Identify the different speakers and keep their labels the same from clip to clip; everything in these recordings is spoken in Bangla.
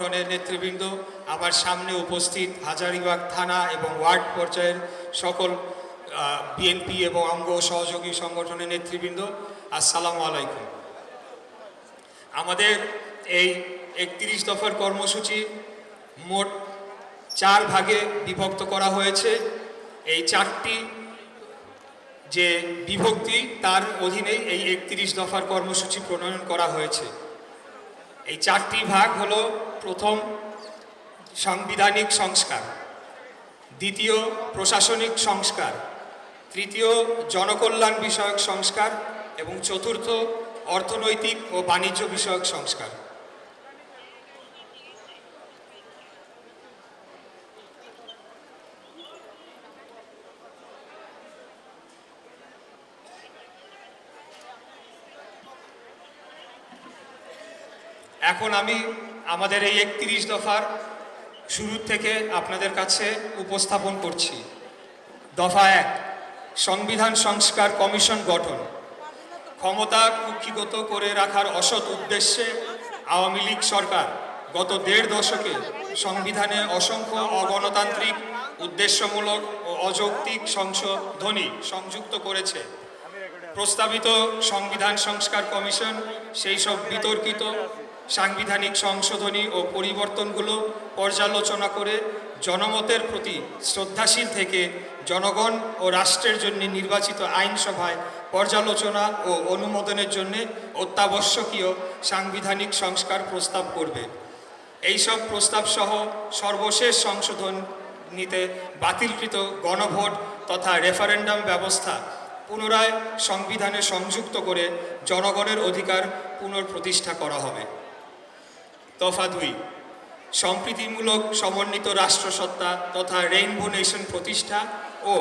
Speaker 1: সংগঠনের নেতৃবৃন্দ, আমার সামনে উপস্থিত হাজারিবাগ থানা এবং ওয়ার্ড পর্যায়ের সকল বিএনপি এবং অঙ্গ সহযোগী সংগঠনের নেতৃবৃন্দ, আসসালামু আলাইকুম। আমাদের এই একত্রিশ দফার কর্মসূচি মোট চার ভাগে বিভক্ত করা হয়েছে। এই চারটি যে বিভক্তি, তার অধীনেই এই একত্রিশ দফার কর্মসূচি প্রণয়ন করা হয়েছে। এই চারটি ভাগ হলো প্রথম সাংবিধানিক সংস্কার, দ্বিতীয় প্রশাসনিক সংস্কার, তৃতীয় জনকল্যাণ বিষয়ক সংস্কার, এবং চতুর্থ অর্থনৈতিক ও বাণিজ্য বিষয়ক সংস্কার। এখন আমি আমাদের এই একত্রিশ দফার শুরু থেকে আপনাদের কাছে উপস্থাপন করছি। দফা এক, সংবিধান সংস্কার কমিশন গঠন। ক্ষমতা কুক্ষিগত করে রাখার অসৎ উদ্দেশ্যে আওয়ামী লীগ সরকার গত দেড় দশকে সংবিধানে অসংখ্য অগণতান্ত্রিক, উদ্দেশ্যমূলক ও অযৌক্তিক সংশোধনী সংযুক্ত করেছে। প্রস্তাবিত সংবিধান সংস্কার কমিশন সেই সব বিতর্কিত সাংবিধানিক সংশোধনী ও পরিবর্তনগুলো পর্যালোচনা করে জনমতের প্রতি শ্রদ্ধাশীল থেকে জনগণ ও রাষ্ট্রের জন্য নির্বাচিত আইনসভায় পর্যালোচনা ও অনুমোদনের জন্য অত্যাবশ্যকীয় সাংবিধানিক সংস্কার প্রস্তাব করবে। এইসব প্রস্তাব সহ সর্বশেষ সংশোধন নিতে বাতিলকৃত গণভোট তথা রেফারেন্ডাম ব্যবস্থা পুনরায় সংবিধানে সংযুক্ত করে জনগণের অধিকার পুনঃপ্রতিষ্ঠা করা হবে। দফা দুই। সম্প্রীতিমূলক সমন্বিত রাষ্ট্রসত্তা তথা রেইনবো নেশন প্রতিষ্ঠা ও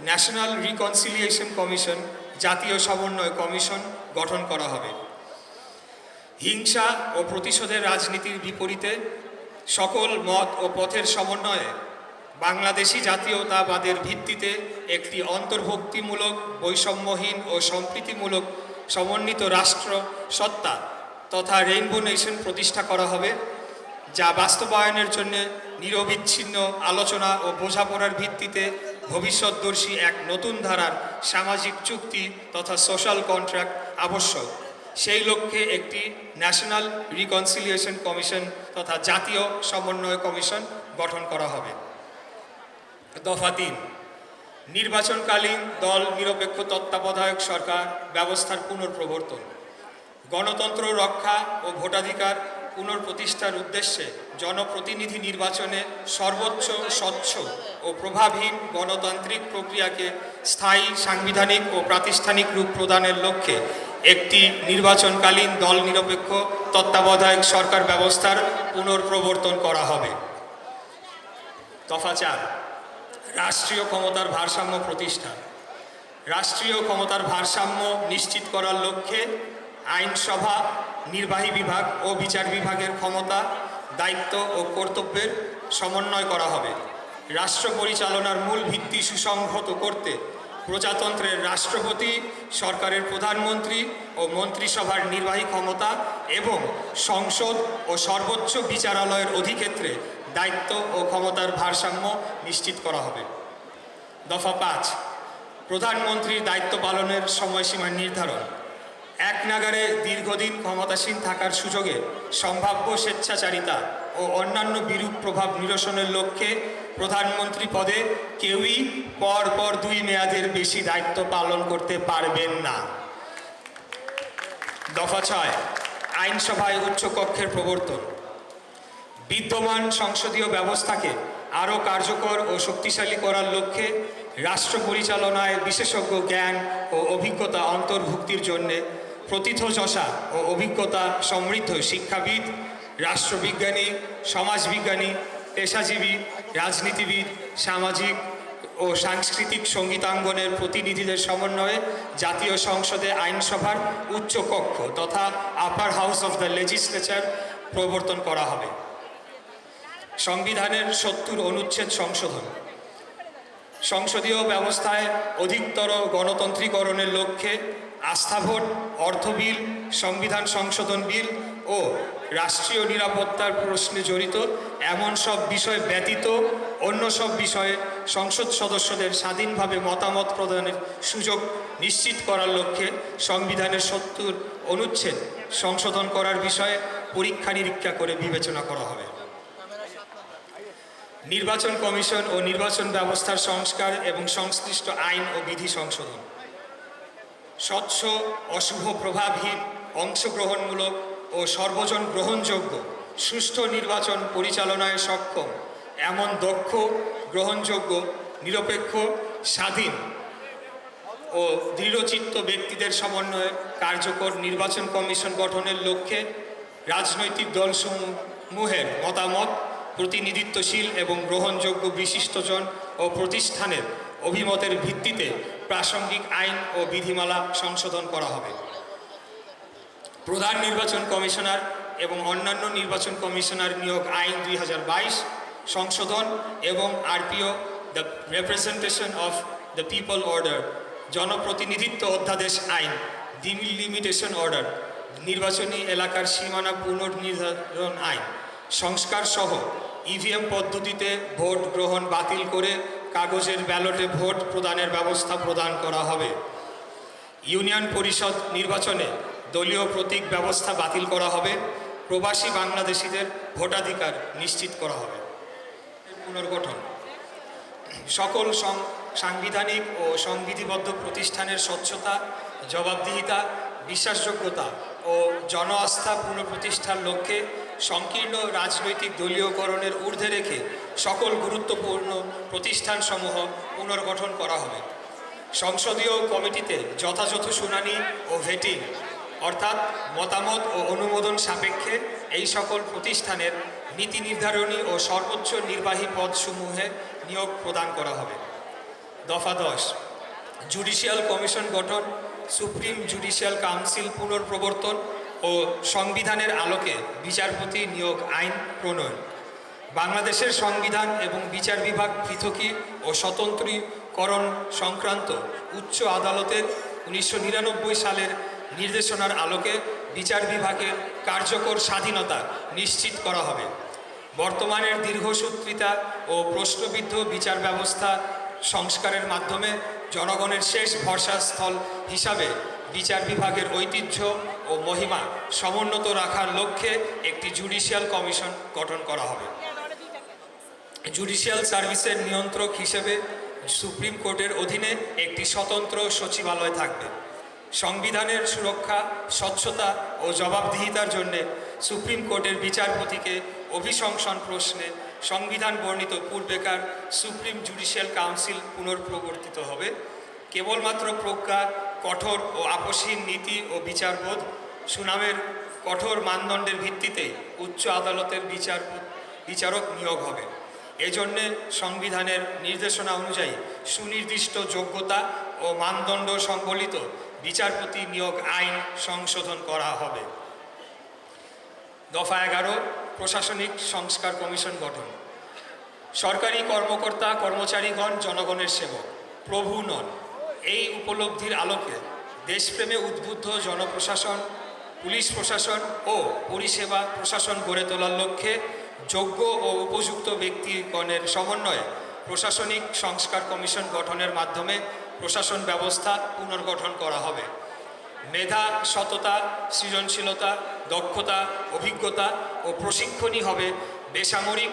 Speaker 1: ন্যাশনাল রিকনসিলিয়েশন কমিশন, জাতীয় সমন্বয় কমিশন গঠন করা হবে। হিংসা ও প্রতিশোধের রাজনীতির বিপরীতে সকল মত ও পথের সমন্বয়ে বাংলাদেশি জাতীয়তাবাদের ভিত্তিতে একটি অন্তর্ভুক্তিমূলক, বৈষম্যহীন ও সম্প্রীতিমূলক সমন্বিত রাষ্ট্র সত্তা তথা রেইনবো নেশন প্রতিষ্ঠা করা হবে, যা বাস্তবায়নের জন্য নিরবিচ্ছিন্ন আলোচনা ও বোঝাপড়ার ভিত্তিতে ভবিষ্যৎদর্শী এক নতুন ধারার সামাজিক চুক্তি তথা সোশ্যাল কন্ট্রাক্ট আবশ্যক। সেই লক্ষ্যে একটি ন্যাশনাল রিকনসিলিয়েশন কমিশন তথা জাতীয় সমন্বয় কমিশন গঠন করা হবে। দফা তিন, নির্বাচনকালীন দল নিরপেক্ষ তত্ত্বাবধায়ক সরকার ব্যবস্থার পুনঃপ্রবর্তন গণতন্ত্র রক্ষা ও ভোটাধিকার পুনঃপ্রতিষ্ঠার উদ্দেশ্যে জনপ্রতিনিধি নির্বাচনে সর্বোচ্চ, স্বচ্ছ ও প্রভাবহীন গণতান্ত্রিক প্রক্রিয়াকে স্থায়ী সাংবিধানিক ও প্রাতিষ্ঠানিক রূপ প্রদানের লক্ষ্যে একটি নির্বাচনকালীন দল নিরপেক্ষ তত্ত্বাবধায়ক সরকার ব্যবস্থার পুনঃপ্রবর্তন করা হবে। দফা চার, রাষ্ট্রীয় ক্ষমতার ভারসাম্য প্রতিষ্ঠা। রাষ্ট্রীয় ক্ষমতার ভারসাম্য নিশ্চিত করার লক্ষ্যে আইনসভা, নির্বাহী বিভাগ ও বিচার বিভাগের ক্ষমতা, দায়িত্ব ও কর্তব্যের সমন্বয় করা হবে। রাষ্ট্র পরিচালনার মূল ভিত্তি সুসংহত করতে প্রজাতন্ত্রের রাষ্ট্রপতি, সরকারের প্রধানমন্ত্রী ও মন্ত্রিসভার নির্বাহী ক্ষমতা এবং সংসদ ও সর্বোচ্চ বিচারালয়ের অধিক্ষেত্রে দায়িত্ব ও ক্ষমতার ভারসাম্য নিশ্চিত করা হবে। দফা পাঁচ, প্রধানমন্ত্রীর দায়িত্ব পালনের সময়সীমা নির্ধারণ। এক নাগারে দীর্ঘদিন ক্ষমতাসীন থাকার সুযোগে সম্ভাব্য স্বেচ্ছাচারিতা ও অন্যান্য বিরূপ প্রভাব নিরসনের লক্ষ্যে প্রধানমন্ত্রী পদে কেউই পর পর দুই মেয়াদের বেশি দায়িত্ব পালন করতে পারবেন না। দফা ছয়, আইনসভায় উচ্চকক্ষের প্রবর্তন। বিদ্যমান সংসদীয় ব্যবস্থাকে আরও কার্যকর ও শক্তিশালী করার লক্ষ্যে রাষ্ট্র পরিচালনায় বিশেষজ্ঞ জ্ঞান ও অভিজ্ঞতা অন্তর্ভুক্তির জন্যে প্রথিতযশা ও অভিজ্ঞতা সমৃদ্ধ শিক্ষাবিদ, রাষ্ট্রবিজ্ঞানী, সমাজবিজ্ঞানী, পেশাজীবী, রাজনীতিবিদ, সামাজিক ও সাংস্কৃতিক সঙ্গীতাঙ্গনের প্রতিনিধিদের সমন্বয়ে জাতীয় সংসদে আইনসভার উচ্চকক্ষ তথা upper house of the legislature প্রবর্তন করা হবে। সংবিধানের সত্তর অনুচ্ছেদ সংশোধন। সংসদীয় ব্যবস্থায় অধিকতর গণতন্ত্রীকরণের লক্ষ্যে আস্থা ভোট, অর্থ বিল, সংবিধান সংশোধন বিল ও রাষ্ট্রীয় নিরাপত্তার প্রশ্নে জড়িত এমন সব বিষয় ব্যতীত অন্য সব বিষয়ে সংসদ সদস্যদের স্বাধীনভাবে মতামত প্রদানের সুযোগ নিশ্চিত করার লক্ষ্যে সংবিধানের সত্তর অনুচ্ছেদ সংশোধন করার বিষয়ে পরীক্ষা নিরীক্ষা করে বিবেচনা করা হবে। নির্বাচন কমিশন ও নির্বাচন ব্যবস্থার সংস্কার এবং সংশ্লিষ্ট আইন ও বিধি সংশোধন। স্বচ্ছ, অশুভ প্রভাবহীন, অংশগ্রহণমূলক ও সর্বজন গ্রহণযোগ্য, সুষ্ঠু নির্বাচন পরিচালনায় সক্ষম, এমন দক্ষ, গ্রহণযোগ্য, নিরপেক্ষ, স্বাধীন ও দৃঢ়চিত্ত ব্যক্তিদের সমন্বয়ে কার্যকর নির্বাচন কমিশন গঠনের লক্ষ্যে রাজনৈতিক দলসমূহের মতামত, প্রতিনিধিত্বশীল এবং গ্রহণযোগ্য বিশিষ্টজন ও প্রতিষ্ঠানের অভিমতের ভিত্তিতে প্রাসঙ্গিক আইন ও বিধিমালা সংশোধন করা হবে। প্রধান নির্বাচন কমিশনার এবং অন্যান্য নির্বাচন কমিশনার নিয়োগ আইন দুই হাজার বাইশ, সংশোধন এবং RPO the representation of the people order জনপ্রতিনিধিত্ব অধ্যাদেশ আইন ডিলিমিটেশন অর্ডার নির্বাচনী এলাকার সীমানা পুনর্নির্ধারণ আইন, সংস্কার সহ ইভিএম পদ্ধতিতে ভোট গ্রহণ বাতিল করে কাগজের ব্যালটে ভোট প্রদানের ব্যবস্থা প্রদান করা হবে। ইউনিয়ন পরিষদ নির্বাচনে দলীয় প্রতীক ব্যবস্থা বাতিল করা হবে। প্রবাসী বাংলাদেশিদের ভোটাধিকার নিশ্চিত করা হবে। পুনর্গঠন। সকল সাংবিধানিক ও সংবিধিবদ্ধ প্রতিষ্ঠানের স্বচ্ছতা, জবাবদিহিতা, বিশ্বাসযোগ্যতা ও জন আস্থা পুনঃপ্রতিষ্ঠার লক্ষ্যে সংকীর্ণ রাজনৈতিক দলীয়করণের ঊর্ধ্বে রেখে সকল গুরুত্বপূর্ণ প্রতিষ্ঠানসমূহ পুনর্গঠন করা হবে। সংসদীয় কমিটিতে যথাযথ শুনানি ও ভেটিং, অর্থাৎ মতামত ও অনুমোদন সাপেক্ষে এই সকল প্রতিষ্ঠানের নীতি নির্ধারণী ও সর্বোচ্চ নির্বাহী পদসমূহে নিয়োগ প্রদান করা হবে। দফা দশ, জুডিশিয়াল কমিশন গঠন, সুপ্রিম জুডিশিয়াল কাউন্সিল পুনর্প্রবর্তন ও সংবিধানের আলোকে বিচারপতি নিয়োগ আইন প্রণয়ন। বাংলাদেশের সংবিধান এবং বিচার বিভাগ পৃথকী ও স্বতন্ত্রীকরণ সংক্রান্ত উচ্চ আদালতের উনিশশো নিরানব্বই সালের নির্দেশনার আলোকে বিচার বিভাগের কার্যকর স্বাধীনতা নিশ্চিত করা হবে। বর্তমানের দীর্ঘসূত্রিতা ও প্রশ্নবিদ্ধ বিচার ব্যবস্থা সংস্কারের মাধ্যমে জনগণের শেষ ভরসাস্থল হিসাবে বিচার বিভাগের ঐতিহ্য ও মহিমা সমুন্নত রাখার লক্ষ্যে একটি জুডিশিয়াল কমিশন গঠন করা হবে। জুডিশিয়াল সার্ভিসের নিয়ন্ত্রক হিসেবে সুপ্রিম কোর্টের অধীনে একটি স্বতন্ত্র সচিবালয় থাকবে। সংবিধানের সুরক্ষা, স্বচ্ছতা ও জবাবদিহিতার জন্য সুপ্রিম কোর্টের বিচারপতিকে অভিশংসন প্রশ্নে সংবিধান বর্ণিত পূর্বেকার সুপ্রিম জুডিশিয়াল কাউন্সিল পুনর্প্রবর্তিত হবে। কেবলমাত্র প্রজ্ঞা কঠোর ও আপসহীন নীতি ও বিচারবোধ সুনামের কঠোর মানদণ্ডের ভিত্তিতে উচ্চ আদালতের বিচার বিচারক নিয়োগ হবে। এজন্যে সংবিধানের নির্দেশনা অনুযায়ী সুনির্দিষ্ট যোগ্যতা ও মানদণ্ড সংবলিত বিচারপতি নিয়োগ আইন সংশোধন করা হবে। দফা এগারো, প্রশাসনিক সংস্কার কমিশন গঠন। সরকারি কর্মকর্তা, কর্মচারীগণ, জনগণের সেবক, প্রভু নন। এই উপলব্ধির আলোকে দেশপ্রেমে উদ্বুদ্ধ জনপ্রশাসন, পুলিশ প্রশাসন ও পরিষেবা প্রশাসন গড়ে তোলার লক্ষ্যে যোগ্য ও উপযুক্ত ব্যক্তিগণের সমন্বয়ে প্রশাসনিক সংস্কার কমিশন গঠনের মাধ্যমে প্রশাসন ব্যবস্থা পুনর্গঠন করা হবে। মেধা, সততা, সৃজনশীলতা, দক্ষতা, অভিজ্ঞতা ও প্রশিক্ষণই হবে বেসামরিক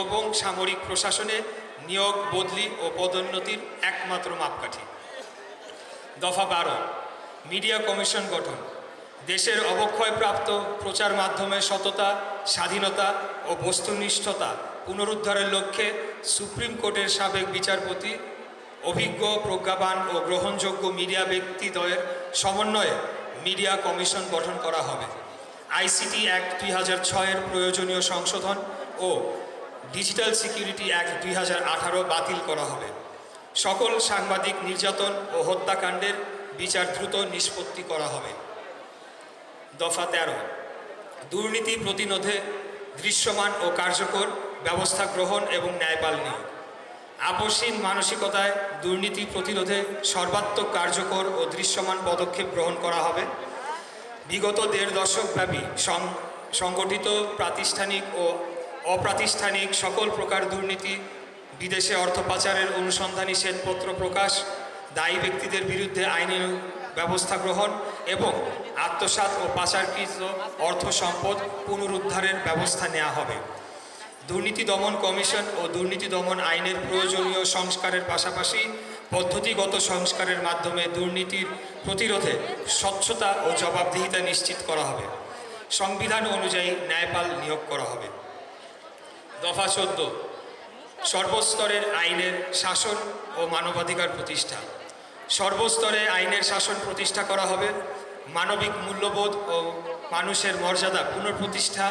Speaker 1: এবং সামরিক প্রশাসনে নিয়োগ, বদলি ও পদোন্নতির একমাত্র মাপকাঠি। দফা বারো, মিডিয়া কমিশন গঠন। দেশের অবক্ষয়প্রাপ্ত প্রচার মাধ্যমে সততা, স্বাধীনতা ও বস্তুনিষ্ঠতা পুনরুদ্ধারের লক্ষ্যে সুপ্রিম কোর্টের সাবেক বিচারপতি, অভিজ্ঞ, প্রজ্ঞাবান ও গ্রহণযোগ্য মিডিয়া ব্যক্তিদ্বয়ের সমন্বয়ে মিডিয়া কমিশন গঠন করা হবে। আইসিটি অ্যাক্ট দুই হাজার ছয়ের প্রয়োজনীয় সংশোধন ও ডিজিটাল সিকিউরিটি অ্যাক্ট দুই হাজার আঠারো বাতিল করা হবে। সকল সাংবাদিক নির্যাতন ও হত্যাকাণ্ডের বিচার দ্রুত নিষ্পত্তি করা হবে। দফা তেরো, দুর্নীতি প্রতিরোধে দৃশ্যমান ও কার্যকর ব্যবস্থা গ্রহণ এবং ন্যায়পাল নিয়োগ। আপসহীন মানসিকতায় দুর্নীতি প্রতিরোধে সর্বাত্মক কার্যকর ও দৃশ্যমান পদক্ষেপ গ্রহণ করা হবে। বিগত দেড় দশকব্যাপী সংগঠিত প্রাতিষ্ঠানিক ও অপ্রাতিষ্ঠানিক সকল প্রকার দুর্নীতি বিদেশে অর্থ পাচারের অনুসন্ধানী শ্বেতপত্র প্রকাশ, দায়ী ব্যক্তিদের বিরুদ্ধে আইনি ব্যবস্থা গ্রহণ এবং আত্মসাৎ ও পাচারকৃত অর্থ সম্পদ পুনরুদ্ধারের ব্যবস্থা নেওয়া হবে। দুর্নীতি দমন কমিশন ও দুর্নীতি দমন আইনের প্রয়োজনীয় সংস্কারের পাশাপাশি পদ্ধতিগত সংস্কারের মাধ্যমে দুর্নীতির প্রতিরোধে স্বচ্ছতা ও জবাবদিহিতা নিশ্চিত করা হবে। সংবিধান অনুযায়ী ন্যায়পাল নিয়োগ করা হবে। দফা চোদ্দ। সর্বস্তরের আইনের শাসন ও মানবাধিকার প্রতিষ্ঠা। সর্বস্তরে আইনের শাসন প্রতিষ্ঠা করা হবে। মানবিক মূল্যবোধ ও মানুষের মর্যাদা পুনঃপ্রতিষ্ঠা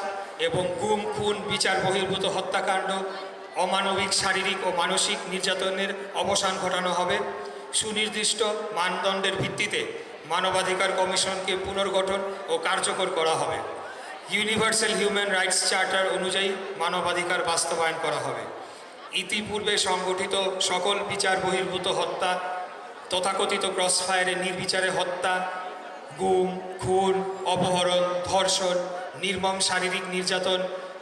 Speaker 1: এবং গুম, খুন, বিচার, বহির্ভূত হত্যাকাণ্ড, অমানবিক, শারীরিক ও মানসিক নির্যাতনের অবসান ঘটানো হবে। সুনির্দিষ্ট মানদণ্ডের ভিত্তিতে মানবাধিকার কমিশনকে পুনর্গঠন ও কার্যকর করা হবে। ইউনিভার্সাল হিউম্যান রাইটস চার্টার অনুযায়ী মানবাধিকার বাস্তবায়ন করা হবে। ইতিপূর্বে সংগঠিত সকল বিচার বহির্ভূত হত্যা, তথাকথিত ক্রসফায়ারে নির্বিচারে হত্যা, গুম, খুন, অপহরণ, ধর্ষণ, নির্মম শারীরিক নির্যাতন,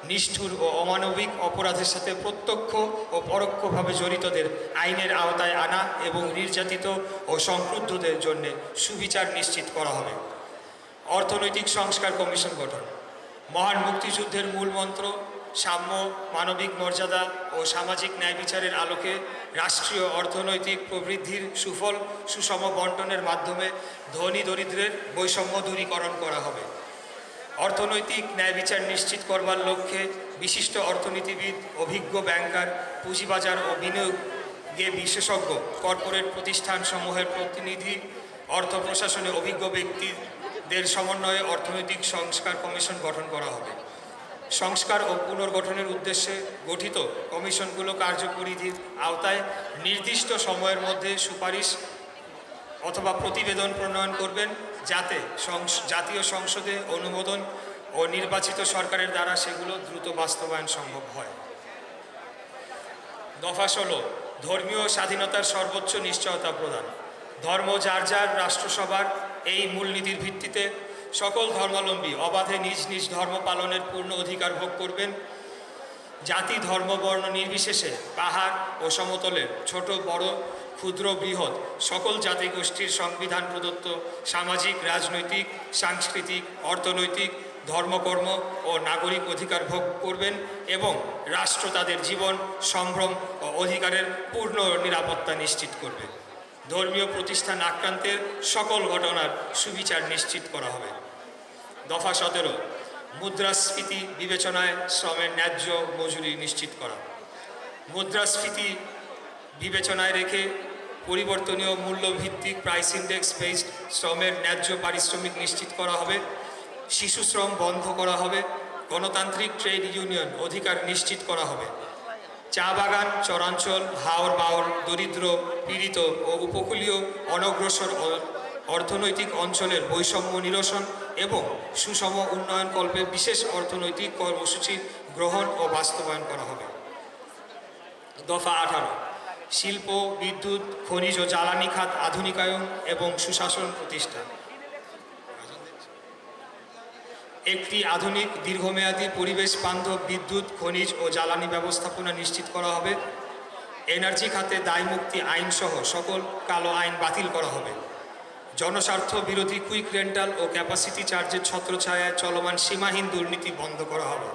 Speaker 1: নিষ্ঠুর ও অমানবিক অপরাধের সাথে প্রত্যক্ষ ও পরোক্ষভাবে জড়িতদের আইনের আওতায় আনা এবং নির্যাতিত ও সংক্রুদ্ধদের জন্য সুবিচার নিশ্চিত করা হবে। অর্থনৈতিক সংস্কার কমিশন গঠন। মহান মুক্তিযুদ্ধের মূল মন্ত্র সাম্য, মানবিক মর্যাদা ও সামাজিক ন্যায় বিচারের আলোকে রাষ্ট্রীয় অর্থনৈতিক প্রবৃদ্ধির সুফল, সুষম বন্টনের মাধ্যমে ধনী দরিদ্রের বৈষম্য দূরীকরণ করা হবে। অর্থনৈতিক ন্যায় বিচার নিশ্চিত করবার লক্ষ্যে বিশিষ্ট অর্থনীতিবিদ, অভিজ্ঞ ব্যাংকার, পুঁজিবাজার ও বিনিয়োগে বিশেষজ্ঞ, কর্পোরেট প্রতিষ্ঠানসমূহের প্রতিনিধি, অর্থ প্রশাসনে অভিজ্ঞ ব্যক্তিদের সমন্বয়ে অর্থনৈতিক সংস্কার কমিশন গঠন করা হবে। সংস্কার ও পুনর্গঠনের উদ্দেশ্যে গঠিত কমিশনগুলো কার্যপরিধির আওতায় নির্দিষ্ট সময়ের মধ্যে সুপারিশ অথবা প্রতিবেদন প্রণয়ন করবেন যাতে সংস- জাতীয় সংসদে অনুমোদন ও নির্বাচিত সরকারের দ্বারা সেগুলো দ্রুত বাস্তবায়ন সম্ভব হয়। দফা ষোলো, ধর্মীয় স্বাধীনতার সর্বোচ্চ নিশ্চয়তা প্রদান। ধর্ম যার যার রাষ্ট্রসভার এই মূলনীতির ভিত্তিতে সকল ধর্মাবলম্বী অবাধে নিজ নিজ ধর্ম পালনের পূর্ণ অধিকার ভোগ করবেন। জাতি, ধর্ম, বর্ণ নির্বিশেষে পাহাড় ও সমতলের ছোট, বড়, ক্ষুদ্র, বৃহৎ সকল জাতিগোষ্ঠীর সংবিধান প্রদত্ত সামাজিক, রাজনৈতিক, সাংস্কৃতিক, অর্থনৈতিক, ধর্মকর্ম ও নাগরিক অধিকার ভোগ করবেন এবং রাষ্ট্র তাদের জীবন, সম্ভ্রম ও অধিকারের পূর্ণ নিরাপত্তা নিশ্চিত করবে। ধর্মীয় প্রতিষ্ঠান আক্রান্তের সকল ঘটনার সুবিচার নিশ্চিত করা হবে। দফা সতেরো, মুদ্রাস্ফীতি বিবেচনায় শ্রমের ন্যায্য মজুরি নিশ্চিত করা। মুদ্রাস্ফীতি বিবেচনায় রেখে পরিবর্তনীয় মূল্যভিত্তিক প্রাইস ইন্ডেক্স বেসড শ্রমের ন্যায্য পারিশ্রমিক নিশ্চিত করা হবে। শিশু শ্রম বন্ধ করা হবে। গণতান্ত্রিক ট্রেড ইউনিয়ন অধিকার নিশ্চিত করা হবে। চা বাগান, চরাঞ্চল, হাওর বাওর দরিদ্র, পীড়িত ও উপকূলীয় অনগ্রসর অর্থনৈতিক অঞ্চলের বৈষম্য নিরসন এবং সুষম উন্নয়ন কল্পে বিশেষ অর্থনৈতিক কর্মসূচি গ্রহণ ও বাস্তবায়ন করা হবে। দফা আঠারো, শিল্প, বিদ্যুৎ, খনিজ ও জ্বালানি খাত আধুনিকায়ন এবং সুশাসন প্রতিষ্ঠা একটি আধুনিক দীর্ঘমেয়াদী পরিবেশ বান্ধব বিদ্যুৎ, খনিজ ও জ্বালানি ব্যবস্থাপনা নিশ্চিত করা হবে। এনার্জি খাতে দায়মুক্তি আইনসহ সকল কালো আইন বাতিল করা হবে। জনস্বার্থ বিরোধী কুইক রেন্টাল ও ক্যাপাসিটি চার্জের ছত্রছায়ায় চলমান সীমাহীন দুর্নীতি বন্ধ করা হবে।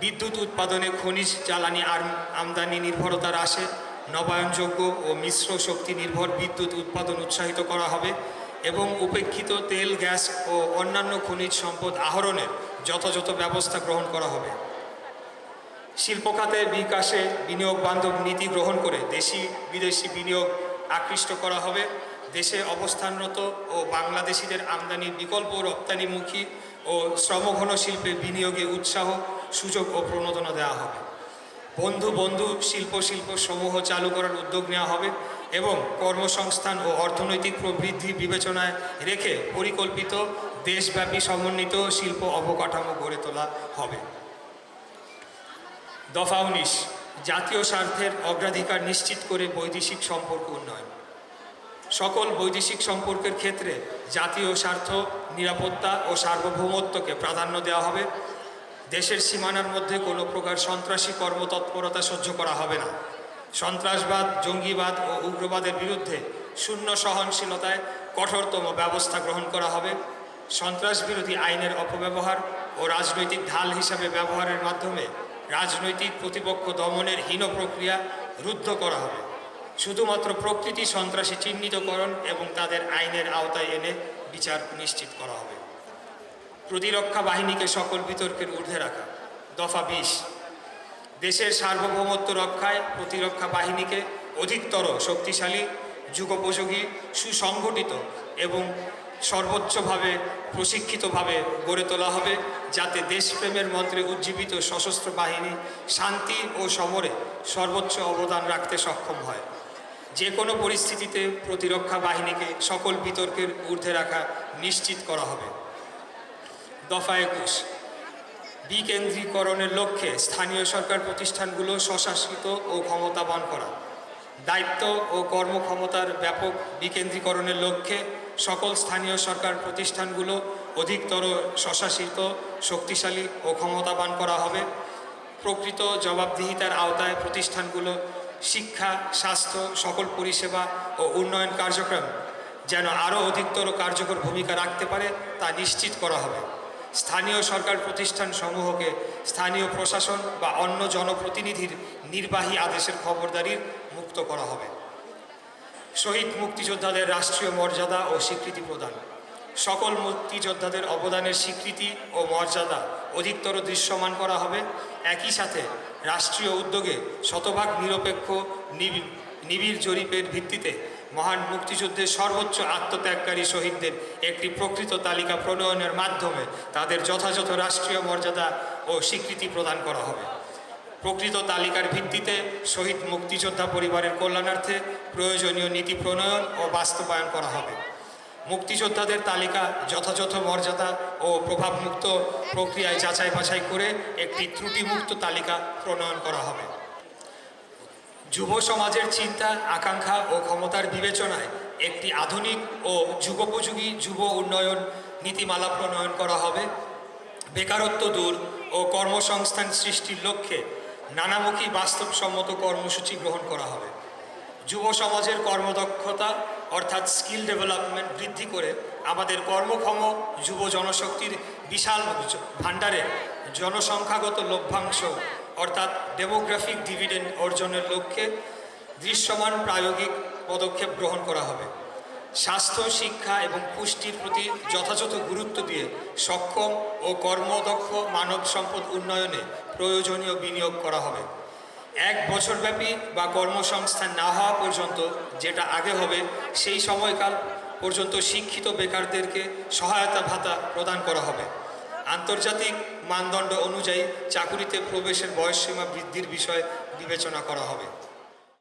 Speaker 1: বিদ্যুৎ উৎপাদনে খনিজ, জ্বালানি আর আমদানি নির্ভরতা হ্রাসে নবায়নযোগ্য ও মিশ্র শক্তি নির্ভর বিদ্যুৎ উৎপাদন উৎসাহিত করা হবে। এবং উপেক্ষিত তেল, গ্যাস ও অন্যান্য খনিজ সম্পদ আহরণের যথাযথ ব্যবস্থা গ্রহণ করা হবে। শিল্প খাতে বিকাশে বিনিয়োগ বান্ধব নীতি গ্রহণ করে দেশি বিদেশি বিনিয়োগ আকৃষ্ট করা হবে। দেশে অবস্থানরত ও বাংলাদেশিদের আমদানির বিকল্প, রপ্তানিমুখী ও শ্রমঘন শিল্পে বিনিয়োগে উৎসাহ, সুযোগ ও প্রণোদনা দেওয়া হবে। বন্ধু বন্ধু শিল্প শিল্প সমূহ চালু করার উদ্যোগ নেওয়া হবে এবং কর্মসংস্থান ও অর্থনৈতিক প্রবৃদ্ধি বিবেচনায় রেখে পরিকল্পিত দেশব্যাপী সমন্বিত শিল্প অবকাঠামো গড়ে তোলা হবে। দফা উনিশ, জাতীয় স্বার্থের অগ্রাধিকার নিশ্চিত করে বৈদেশিক সম্পর্ক উন্নয়ন। সকল বৈদেশিক সম্পর্কের ক্ষেত্রে জাতীয় স্বার্থ, নিরাপত্তা ও সার্বভৌমত্বকে প্রাধান্য দেওয়া হবে। দেশের সীমানার মধ্যে কোনো প্রকার সন্ত্রাসী কর্মতৎপরতা সহ্য করা হবে না। সন্ত্রাসবাদ, জঙ্গিবাদ ও উগ্রবাদের বিরুদ্ধে শূন্য সহনশীলতায় কঠোরতম ব্যবস্থা গ্রহণ করা হবে। সন্ত্রাস বিরোধী আইনের অপব্যবহার ও রাজনৈতিক ঢাল হিসাবে ব্যবহারের মাধ্যমে রাজনৈতিক প্রতিপক্ষ দমনের হীন প্রক্রিয়া রুদ্ধ করা হবে। শুধুমাত্র প্রকৃতি সন্ত্রাসী চিহ্নিতকরণ এবং তাদের আইনের আওতায় এনে বিচার নিশ্চিত করা হবে। প্রতিরক্ষা বাহিনীকে সকল বিতর্কের ঊর্ধ্বে রাখা। দফা বিশ। দেশের সার্বভৌমত্ব রক্ষায় প্রতিরক্ষা বাহিনীকে অধিকতর শক্তিশালী, যুগোপযোগী, সুসংগঠিত এবং সর্বোচ্চভাবে প্রশিক্ষিতভাবে গড়ে তোলা হবে যাতে দেশপ্রেমের মন্ত্রে উজ্জীবিত সশস্ত্র বাহিনী শান্তি ও সমরে সর্বোচ্চ অবদান রাখতে সক্ষম হয়। যে কোনো পরিস্থিতিতে প্রতিরক্ষা বাহিনীকে সকল বিতর্কের ঊর্ধ্বে রাখা নিশ্চিত করা হবে। দফা একুশ। বিকেন্দ্রীকরণের লক্ষ্যে স্থানীয় সরকার প্রতিষ্ঠানগুলো স্বশাসিত ও ক্ষমতাবান করা। দায়িত্ব ও কর্মক্ষমতার ব্যাপক বিকেন্দ্রীকরণের লক্ষ্যে সকল স্থানীয় সরকার প্রতিষ্ঠানগুলো অধিকতর স্বশাসিত, শক্তিশালী ও ক্ষমতাবান করা হবে। প্রকৃত জবাবদিহিতার আওতায় প্রতিষ্ঠানগুলো শিক্ষা, স্বাস্থ্য, সকল পরিষেবা ও উন্নয়ন কার্যক্রম যেন আরও অধিকতর কার্যকর ভূমিকা রাখতে পারে তা নিশ্চিত করা হবে। স্থানীয় সরকার প্রতিষ্ঠান সমূহকে স্থানীয় প্রশাসন বা অন্য জনপ্রতিনিধির নির্বাহী আদেশের খবরদারির মুক্ত করা হবে। শহীদ মুক্তিযোদ্ধাদের রাষ্ট্রীয় মর্যাদা ও স্বীকৃতি প্রদান। সকল মুক্তিযোদ্ধাদের অবদানের স্বীকৃতি ও মর্যাদা অধিকতর দৃশ্যমান করা হবে। একই সাথে রাষ্ট্রীয় উদ্যোগে শতভাগ নিরপেক্ষ নিবি- নিবিড় জরিপের ভিত্তিতে মহান মুক্তিযুদ্ধের সর্বোচ্চ আত্মত্যাগকারী শহীদদের একটি প্রকৃত তালিকা প্রণয়নের মাধ্যমে তাদের যথাযথ রাষ্ট্রীয় মর্যাদা ও স্বীকৃতি প্রদান করা হবে। প্রকৃত তালিকার ভিত্তিতে শহীদ মুক্তিযোদ্ধা পরিবারের কল্যাণার্থে প্রয়োজনীয় নীতি প্রণয়ন ও বাস্তবায়ন করা হবে। মুক্তিযোদ্ধাদের তালিকা যথাযথ মর্যাদা ও প্রভাবমুক্ত প্রক্রিয়ায় যাচাই বাছাই করে একটি ত্রুটিমুক্ত তালিকা প্রণয়ন করা হবে। যুব সমাজের চিন্তা, আকাঙ্ক্ষা ও ক্ষমতার বিবেচনায় একটি আধুনিক ও যুগোপযোগী যুব উন্নয়ন নীতিমালা প্রণয়ন করা হবে। বেকারত্ব দূর ও কর্মসংস্থান সৃষ্টির লক্ষ্যে নানামুখী বাস্তবসম্মত কর্মসূচি গ্রহণ করা হবে। যুব সমাজের কর্মদক্ষতা অর্থাৎ স্কিল ডেভেলপমেন্ট বৃদ্ধি করে আমাদের কর্মক্ষম যুব জনশক্তির বিশাল ভাণ্ডারে জনসংখ্যাগত লভ্যাংশ অর্থাৎ ডেমোগ্রাফিক ডিভিডেন্ড অর্জনের লক্ষ্যে দৃশ্যমান প্রায়োগিক পদক্ষেপ গ্রহণ করা হবে। স্বাস্থ্য, শিক্ষা এবং পুষ্টির প্রতি যথাযথ গুরুত্ব দিয়ে সক্ষম ও কর্মদক্ষ মানব সম্পদ উন্নয়নে প্রয়োজনীয় বিনিয়োগ করা হবে। এক বছরব্যাপী বা কর্মসংস্থান না হওয়া পর্যন্ত যেটা আগে হবে, সেই সময়কাল পর্যন্ত শিক্ষিত বেকারদেরকে সহায়তা ভাতা প্রদান করা হবে। আন্তর্জাতিক মানদণ্ড অনুযায়ী চাকুরিতে প্রবেশের বয়সসীমা বৃদ্ধির বিষয় বিবেচনা করা হবে।